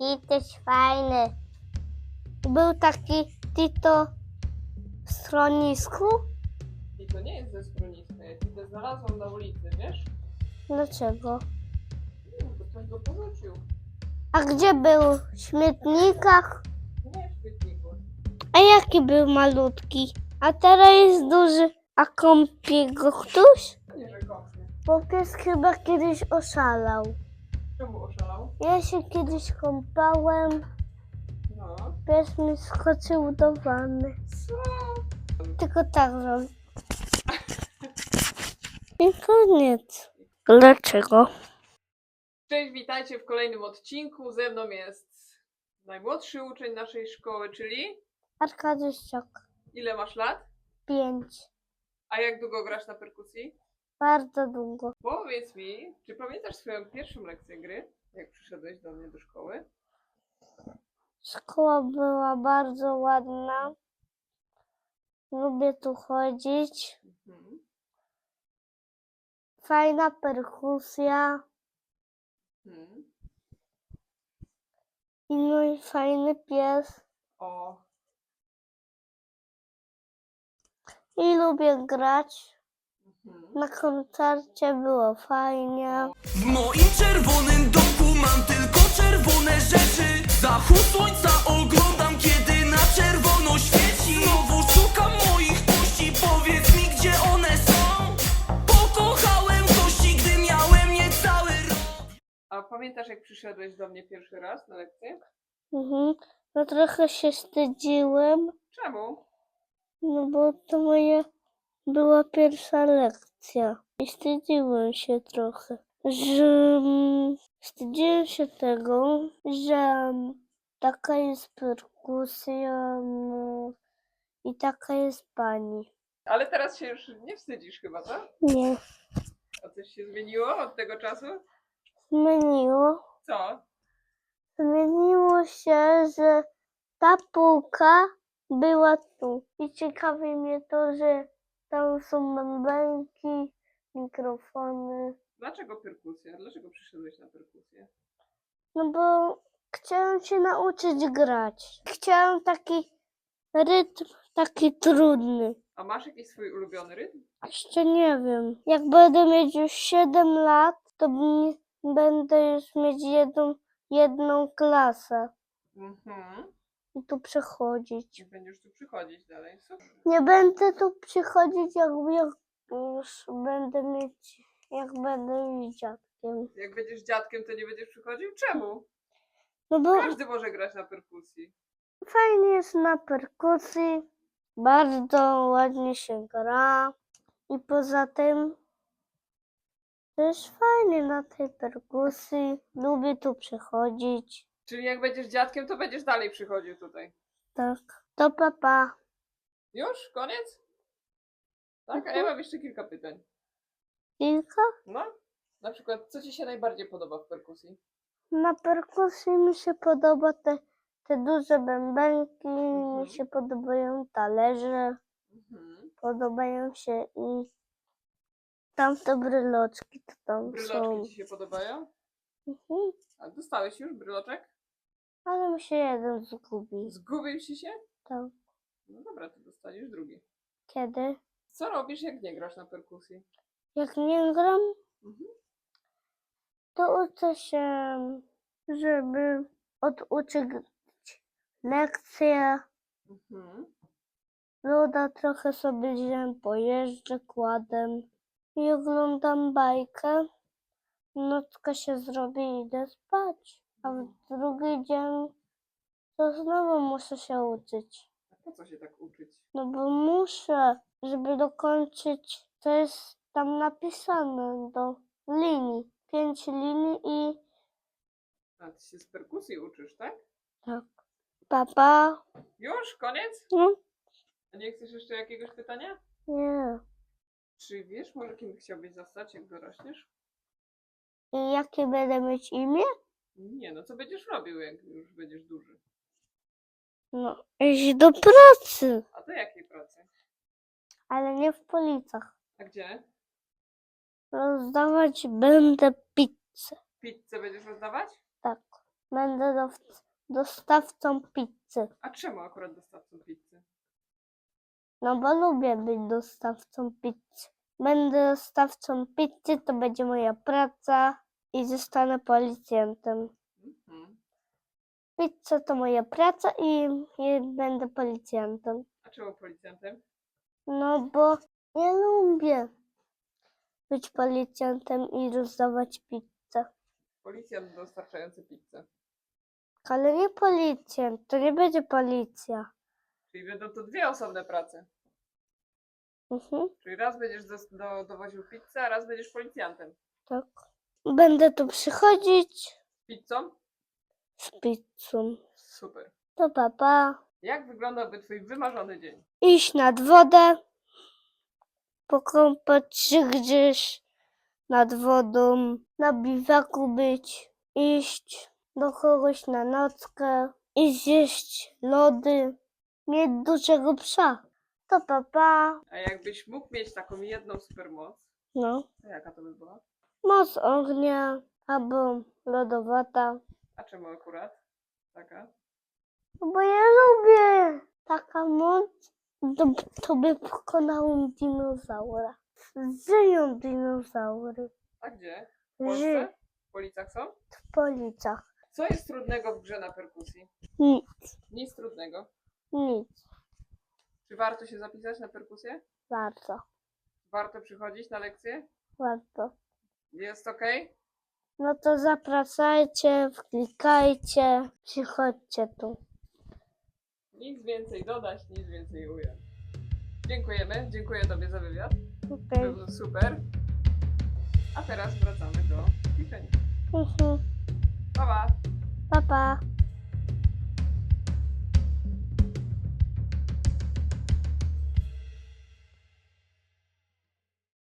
I też fajny. Był taki Tito w schronisku? I to nie jest ze schroniska. Ja ci to znalazłam na ulicy, wiesz? Dlaczego? Nie, bo ktoś go porzucił. A gdzie był? W śmietnikach? Nie w świetniku. A jaki był malutki? A teraz jest duży. A kąpie go ktoś? Nie, że kąpie. Bo pies chyba kiedyś oszalał. Czemu oszalał? Ja się kiedyś kąpałem. No. Pies mi skoczył do wanny. Co? Tylko tak zrobił. I koniec. Dlaczego? Cześć, witajcie w kolejnym odcinku. Ze mną jest najmłodszy uczeń naszej szkoły, czyli Arkadyszczak. ile masz lat? Pięć. A jak długo grasz na perkusji? Bardzo długo. Powiedz mi, czy pamiętasz swoją pierwszą lekcję gry, jak przyszedłeś do mnie do szkoły? Szkoła była bardzo ładna. Lubię tu chodzić. Mhm. Fajna perkusja. Mhm. I no i fajny pies. O, I lubię grać. Na koncercie było fajnie. W moim czerwonym domku mam tylko czerwone rzeczy Zachód słońca oglądam, kiedy na czerwono świeci Znowu szukam moich kości, powiedz mi gdzie one są Pokochałem kości, gdy miałem niecały rok A pamiętasz, jak przyszedłeś do mnie pierwszy raz na lekcję? Mhm. No trochę się wstydziłem. Czemu? No bo to moja była pierwsza lekcja. I wstydziłem się trochę, że mm, wstydziłem się tego, że mm, taka jest perkusja no, i taka jest pani. Ale teraz się już nie wstydzisz chyba, co? Nie, A coś się zmieniło od tego czasu? zmieniło. Co? Zmieniło się, że ta półka była tu. I ciekawi mnie to, że tam są bębenki, mikrofony. Dlaczego perkusja? Dlaczego przyszedłeś na perkusję? No bo chciałem się nauczyć grać. Chciałem taki rytm, taki trudny. A masz jakiś swój ulubiony rytm? Jeszcze nie wiem. Jak będę mieć już 7 lat, to będę już mieć jedną, jedną klasę Mhm. I tu przechodzić. I będziesz tu przychodzić dalej. Super. Nie będę tu przychodzić, jak, już będę mieć, jak będę już dziadkiem. Jak będziesz dziadkiem, to nie będziesz przychodził? Czemu? No bo Każdy może grać na perkusji. fajnie jest na perkusji, bardzo ładnie się gra i poza tym też fajnie na tej perkusji. Lubię tu przychodzić. Czyli jak będziesz dziadkiem, to będziesz dalej przychodził tutaj. Tak. To papa. Już? Koniec? Tak, a ja mam jeszcze kilka pytań. Kilka? No? Na przykład, co ci się najbardziej podoba w perkusji? Na perkusji mi się podoba te, te duże bębenki, Mhm. mi się podobają talerze. Mhm. podobają się i tamte bryloczki to tam są. Bryloczki ci się podobają? Mhm. A dostałeś już bryloczek? Ale mi się jeden zgubił. Zgubił ci się? Tam. No dobra, to dostaniesz drugi. Kiedy? Co robisz, jak nie grasz na perkusji? Jak nie gram, Mhm. to uczę się, żeby oduczyć lekcje. Mhm. Luda trochę sobie wziąłem, pojeżdżę kładem i oglądam bajkę. Nocka się zrobi i idę spać. A w drugi dzień to znowu muszę się uczyć. A po co się tak uczyć? No bo muszę, żeby dokończyć, to jest tam napisane do linii. Pięć linii i A ty się z perkusji uczysz, tak? tak. Papa? Już? Koniec? No, A nie chcesz jeszcze jakiegoś pytania? nie. Czy wiesz może kim chciałbyś zostać, jak dorośniesz? I jakie będę mieć imię? Nie, no co będziesz robił, jak już będziesz duży? No, iść do pracy, A do jakiej pracy? ale nie w policach. A gdzie? Rozdawać będę pizzę. Pizzę będziesz rozdawać? Tak. Będę dow- dostawcą pizzy. A czemu akurat dostawcą pizzy? No bo lubię być dostawcą pizzy. Będę dostawcą pizzy, to będzie moja praca i zostanę policjantem. Mhm. Pizza to moja praca i, i będę policjantem. A czemu policjantem? No bo nie lubię być policjantem i rozdawać pizzę. Policjant dostarczający pizzę. Ale nie policjant, to nie będzie policja. Czyli będą to dwie osobne prace. Mhm, Czyli raz będziesz dos- do, dowoził pizzę, a raz będziesz policjantem. tak. Będę tu przychodzić Pizzą? Z pizzą. Super. To papa. Jak wyglądałby twój wymarzony dzień? Iść nad wodę, pokąpać się gdzieś nad wodą, na biwaku być, iść do kogoś na nockę i zjeść lody, mieć dużego psa. To papa. A jakbyś mógł mieć taką jedną supermoc, No, to jaka to by była? moc ognia albo lodowata. A czemu akurat taka? No Bo ja lubię taka moc, to, to by pokonał dinozaura. Żyją dinozaury. A gdzie? W Ży Polsce? W Policach są? w policach. Co jest trudnego w grze na perkusji? Nic, Nic trudnego. nic, Czy warto się zapisać na perkusję? bardzo, Warto przychodzić na lekcje? bardzo. Jest ok? No to zapraszajcie, wklikajcie, przychodźcie tu. Nic więcej dodać, nic więcej ująć. Dziękujemy, dziękuję Tobie za wywiad. Okej. Był super. A teraz wracamy do ćwiczeń. Mhm. Pa, pa! Pa, pa.